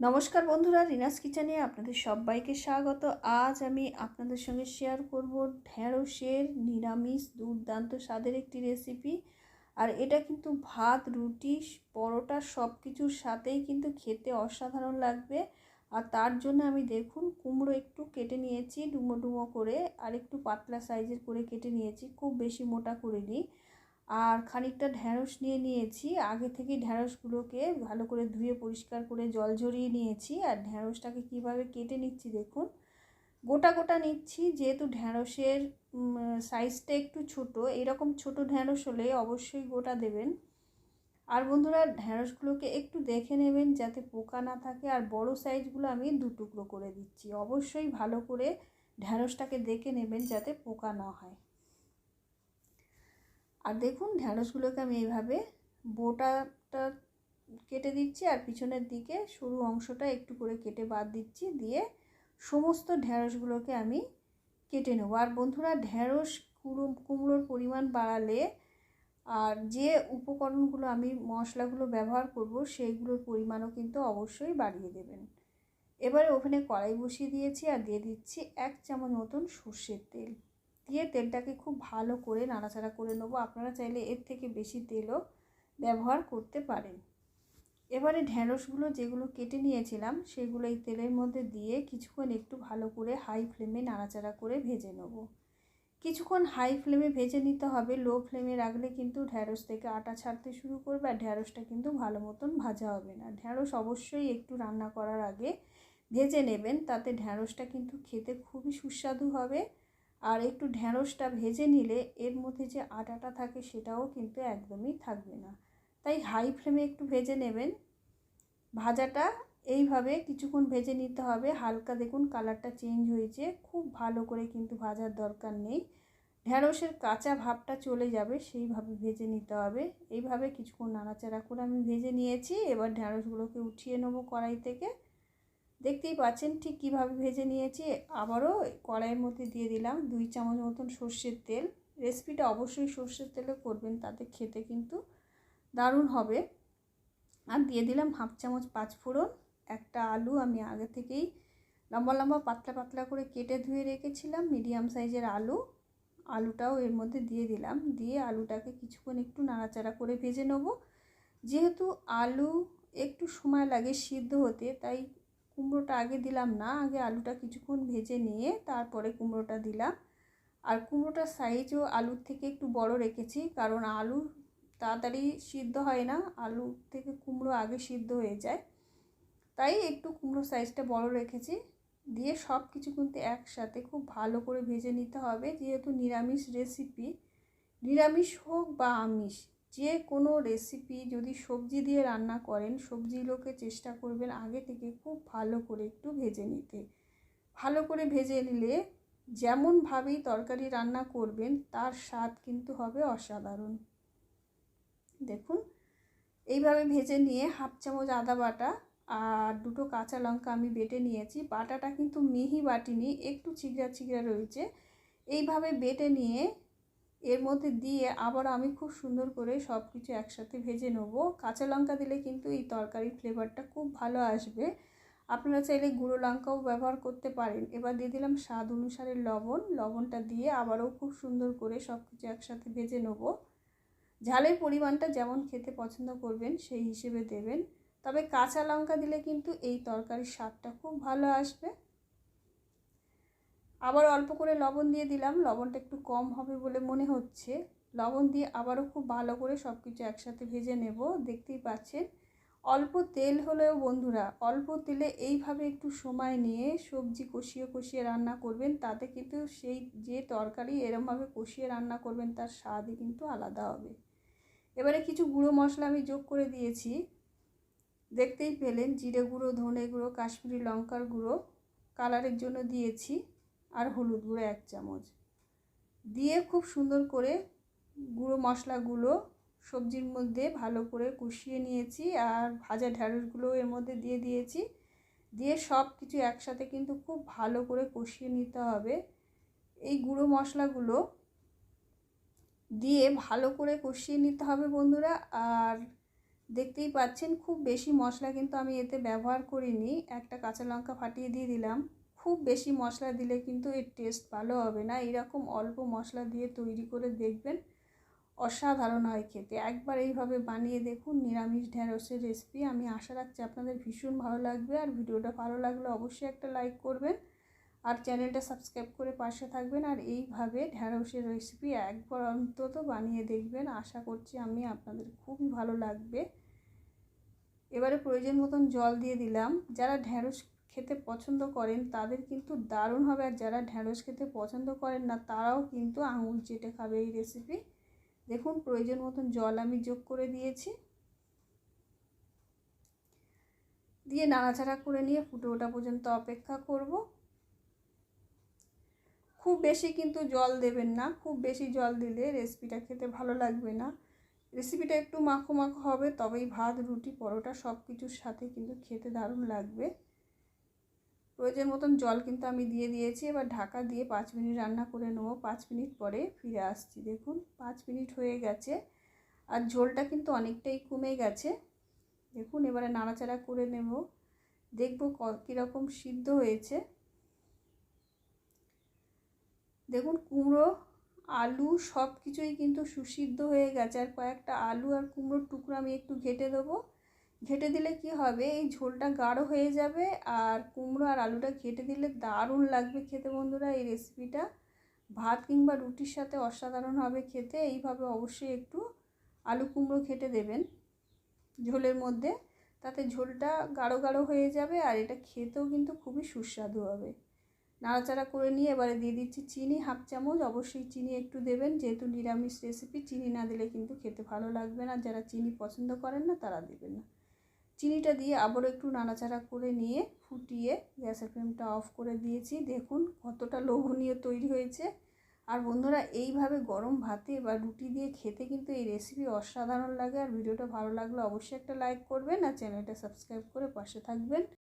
নমস্কার বন্ধুরা, রিনাস কিচেনে আপনাদের সবাইকে স্বাগত। আজ আমি আপনাদের সঙ্গে শেয়ার করব ঢ্যাঁড়সের নিরামিষ দুর্দান্ত স্বাদের একটি রেসিপি আর এটা কিন্তু ভাত, রুটি, পরোটা সব কিছুর সাথেই কিন্তু খেতে অসাধারণ লাগবে। আর তার জন্য আমি দেখুন কুমড়ো একটু কেটে নিয়েছি, ডুমো ডুমো করে, আর একটু পাতলা সাইজের করে কেটে নিয়েছি, খুব বেশি মোটা করে নিই আর খানিকটা ঢ্যাঁড়স নিয়ে নিয়েছি। আগে থেকে ঢ্যাঁড়সগুলোকে ভালো করে ধুয়ে পরিষ্কার করে জল ঝরিয়ে নিয়েছি। আর ঢ্যাঁড়সটাকে কীভাবে কেটে নিচ্ছি দেখুন। গোটা গোটা নিচ্ছি, যেহেতু ঢ্যাঁড়সের সাইজটা একটু ছোট, এরকম ছোট ঢ্যাঁড়স হলে অবশ্যই গোটা দেবেন। আর বন্ধুরা ঢ্যাঁড়সগুলোকে একটু দেখে নেবেন যাতে পোকা না থাকে। আর বড় সাইজগুলো আমি দু টুকরো করে দিচ্ছি। অবশ্যই ভালো করে ঢ্যাঁড়সটাকে দেখে নেবেন যাতে পোকা না হয়। আর দেখুন ঢ্যাঁড়সগুলোকে আমি এইভাবে বোটাটা কেটে দিচ্ছি আর পিছনের দিকে সরু অংশটা একটু করে কেটে বাদ দিচ্ছি, দিয়ে সমস্ত ঢ্যাঁড়সগুলোকে আমি কেটে নেব। আর বন্ধুরা ঢ্যাঁড়স কুড়ো, কুমড়োর পরিমাণ বাড়ালে আর যে উপকরণগুলো আমি মশলাগুলো ব্যবহার করব, সেইগুলোর পরিমাণও কিন্তু অবশ্যই বাড়িয়ে দেবেন। এবারে ওভেনে কড়াই বসিয়ে দিয়েছি আর দিয়ে দিচ্ছি এক চামচ মতন সর্ষের তেল। দিয়ে তেলটাকে খুব ভালো করে নাড়াচাড়া করে নেব। আপনারা চাইলে এর থেকে বেশি তেলও ব্যবহার করতে পারেন। এবারে ঢ্যাঁড়সগুলো যেগুলো কেটে নিয়েছিলাম, সেগুলো এই তেলের মধ্যে দিয়ে কিছুক্ষণ একটু ভালো করে হাই ফ্লেমে নাড়াচাড়া করে ভেজে নেব। কিছুক্ষণ হাই ফ্লেমে ভেজে নিতে হবে। লো ফ্লেমে রাখলে কিন্তু ঢ্যাঁড়স থেকে আটা ছাড়তে শুরু করবে আর ঢ্যাঁড়সটা কিন্তু ভালো মতন ভাজা হবে না। ঢ্যাঁড়স অবশ্যই একটু রান্না করার আগে ভেজে নেবেন, তাতে ঢ্যাঁড়সটা কিন্তু খেতে খুবই সুস্বাদু হবে। আর একটু ঢ্যাঁড়সটা ভেজে নিলে এর মধ্যে যে আটাটা থাকে সেটাও কিন্তু একদমই থাকবে না। তাই হাই ফ্লেমে একটু ভেজে নেবেন। ভাজাটা এইভাবে কিছুক্ষণ ভেজে নিতে হবে। হালকা দেখুন কালারটা চেঞ্জ হয়েছে। খুব ভালো করে কিন্তু ভাজার দরকার নেই। ঢ্যাঁড়সের কাঁচা ভাবটা চলে যাবে, সেইভাবে ভেজে নিতে হবে। এইভাবে কিছুক্ষণ নাড়াচাড়া করে আমি ভেজে নিয়েছি। এবার ঢ্যাঁড়সগুলোকে উঠিয়ে নেব কড়াই থেকে। দেখতেই পাচ্ছেন ঠিক কীভাবে ভেজে নিয়েছি। আবারও কড়াইয়ের মধ্যে দিয়ে দিলাম দুই চামচ মতন সর্ষের তেল। রেসিপিটা অবশ্যই সর্ষের তেলে করবেন, তাতে খেতে কিন্তু দারুণ হবে। আর দিয়ে দিলাম হাফ চামচ পাঁচফোড়ন একটা আলু আমি আগে থেকেই লম্বা লম্বা পাতলা পাতলা করে কেটে ধুয়ে রেখেছিলাম, মিডিয়াম সাইজের আলু। আলুটাও এর মধ্যে দিয়ে দিলাম, দিয়ে আলুটাকে কিছুক্ষণ একটু নাড়াচাড়া করে ভেজে নেব। যেহেতু আলু একটু সময় লাগে সিদ্ধ হতে, তাই কুমড়োটা আগে দিলাম না, আগে আলুটা কিছুক্ষণ ভেজে নিয়ে তারপরে কুমড়োটা দিলাম। আর কুমড়োটার সাইজও আলুর থেকে একটু বড় রেখেছি, কারণ আলু তাড়াতাড়ি সিদ্ধ হয় না, আলু থেকে কুমড়ো আগে সিদ্ধ হয়ে যায়। তাই একটু কুমড়ো সাইজটা বড় রেখেছি, দিয়ে সব কিছু কিন্তু একসাথে খুব ভালো করে ভেজে নিতে হবে। যেহেতু নিরামিষ রেসিপি নিরামিষ হোক বা আমিষ যে কোনো রেসিপি যদি সবজি দিয়ে রান্না করেন সবজিগুলোকে চেষ্টা করবেন আগে থেকে খুব ভালো করে একটু ভেজে নিতে। ভালো করে ভেজে নিলে যেমনভাবেই তরকারি রান্না করবেন, তার স্বাদ কিন্তু হবে অসাধারণ। দেখুন, এইভাবে ভেজে নিয়ে হাফ চামচ আদা বাটা আর দুটো কাঁচা লঙ্কা আমি বেটে নিয়েছি। বাটাটা কিন্তু মিহি বাটিনি, একটু চিগড়া চিগড়া রয়েছে। এইভাবে বেটে নিয়ে এর মধ্যে দিয়ে আবার আমি খুব সুন্দর করে সব কিছু একসাথে ভেজে নেব। কাঁচা লঙ্কা দিলে কিন্তু এই তরকারির ফ্লেভারটা খুব ভালো আসবে। আপনারা চাইলে গুঁড়ো লঙ্কাও ব্যবহার করতে পারেন। এবার দিয়ে দিলাম স্বাদ অনুসারে লবণ। লবণটা দিয়ে আবারও খুব সুন্দর করে সব কিছু একসাথে ভেজে নেব। ঝালের পরিমাণটা যেমন খেতে পছন্দ করবেন, সেই হিসেবে দেবেন। তবে কাঁচা লঙ্কা দিলে কিন্তু এই তরকারির স্বাদটা খুব ভালো আসবে। আবার অল্প করে লবণ দিয়ে দিলাম। লবণটা একটু কম হবে বলে মনে হচ্ছে। লবণ দিয়ে আবারও খুব ভালো করে সব কিছু একসাথে ভেজে নেব। দেখতেই পাচ্ছেন, অল্প তেল হলেও বন্ধুরা, অল্প তেলে এইভাবে একটু সময় নিয়ে সবজি কষিয়ে কষিয়ে রান্না করবেন, তাতে কিন্তু সেই যে তরকারি এরমভাবে কষিয়ে রান্না করবেন, তার স্বাদই কিন্তু আলাদা হবে। এবারে কিছু গুঁড়ো মশলা আমি যোগ করে দিয়েছি। দেখতেই পেলেন, জিরে গুঁড়ো, ধনে গুঁড়ো, কাশ্মীরি লঙ্কার গুঁড়ো, কালারের জন্য দিয়েছি। আর হলুদ গুঁড়ো এক চামচ। দিয়ে খুব সুন্দর করে গুঁড়ো মশলাগুলো সবজির মধ্যে ভালো করে কষিয়ে নিয়েছি আর ভাজা ঢ্যাঁড়সগুলো এর মধ্যে দিয়ে দিয়েছি। দিয়ে সব কিছু একসাথে কিন্তু খুব ভালো করে কষিয়ে নিতে হবে। এই গুঁড়ো মশলাগুলো দিয়ে ভালো করে কষিয়ে নিতে হবে বন্ধুরা। আর দেখতেই পাচ্ছেন খুব বেশি মশলা কিন্তু আমি এতে ব্যবহার করিনি। একটা কাঁচা লঙ্কা ফাটিয়ে দিয়ে দিলাম। খুব বেশি মশলা দিলে কিন্তু এর টেস্ট ভালো হবে না। এরকম অল্প মশলা দিয়ে তৈরি করে দেখবেন অসাধারণ হয় খেতে। একবার এইভাবে বানিয়ে দেখুন নিরামিষ ঢ্যাঁড়সের রেসিপি আমি আশা রাখছি আপনাদের ভীষণ ভালো লাগবে। আর ভিডিওটা ভালো লাগলে অবশ্যই একটা লাইক করবেন। আর চ্যানেলটা সাবস্ক্রাইব করে পাশে থাকবেন। আর এইভাবে ঢ্যাঁড়সের রেসিপি একবার অন্তত বানিয়ে দেখবেন। আশা করছি আমি আপনাদের খুবই ভালো লাগবে। এবারে প্রয়োজন মতন জল দিয়ে দিলাম। যারা ঢ্যাঁড়স খেতে পছন্দ করেন, তাদের কিন্তু দারুণ হবে। আর যারা ঢ্যাঁড়স খেতে পছন্দ করেন না, তারাও কিন্তু আঙুল চেটে খাবে এই রেসিপি দেখুন, প্রয়োজন মতন জল আমি যোগ করে দিয়েছি। দিয়ে নাড়াচাড়া করে নিয়ে ফুটে ওঠা পর্যন্ত অপেক্ষা করব। খুব বেশি কিন্তু জল দেবেন না। খুব বেশি জল দিলে রেসিপিটা খেতে ভালো লাগবে না। রেসিপিটা একটু মাখো মাখো হবে, তবেই ভাত, রুটি, পরোটা সব কিছুর সাথে কিন্তু খেতে দারুণ লাগবে। প্রয়োজন মতন জল কিন্তু আমি দিয়ে দিয়েছি। এবার ঢাকা দিয়ে পাঁচ মিনিট রান্না করে নেব। পাঁচ মিনিট পরে ফিরে আসছি। দেখুন, পাঁচ মিনিট হয়ে গেছে। আর ঝোলটা কিন্তু অনেকটাই কমে গেছে। দেখুন, এবারে নাড়াচাড়া করে নেব। দেখব কীরকম সিদ্ধ হয়েছে। দেখুন, কুমড়ো, আলু সব কিছুই কিন্তু সুসিদ্ধ হয়ে গেছে। আর কয়েকটা আলু আর কুমড়োর টুকরো আমি একটু ঘেটে দেবো। ঘেটে দিলে কি হবে? এই ঝোলটা গাঢ় হয়ে যাবে আর কুমড়ো আর আলুটা ঘেটে দিলে দারুণ লাগবে খেতে বন্ধুরা এই রেসিপিটা ভাত কিংবা রুটির সাথে অসাধারণ হবে খেতে, এইভাবে অবশ্যই একটু আলু কুমড়ো ঘেটে দেবেন ঝোলের মধ্যে। তাতে ঝোলটা গাঢ় গাঢ় হয়ে যাবে আর এটা খেতেও কিন্তু খুবই সুস্বাদু হবে। নাড়াচাড়া করে নিয়ে এবারে দিয়ে দিচ্ছি চিনি, হাফ চামচ। অবশ্যই চিনি একটু দেবেন, যেহেতু নিরামিষ রেসিপি চিনি না দিলে কিন্তু খেতে ভালো লাগবে না। যারা চিনি পছন্দ করেন না তারা দেবেন না। চিনিটা দিয়ে আবারও একটু নাড়াচাড়া করে নিয়ে ফুটিয়ে গ্যাসের ফ্লেমটা অফ করে দিয়েছি। দেখুন কতটা লোভনীয় তৈরি হয়েছে। আর বন্ধুরা, এইভাবে গরম ভাতে বা রুটি দিয়ে খেতে কিন্তু এই রেসিপি অসাধারণ লাগে। আর ভিডিওটা ভালো লাগলে অবশ্যই একটা লাইক করবেন আর চ্যানেলটা সাবস্ক্রাইব করে পাশে থাকবেন।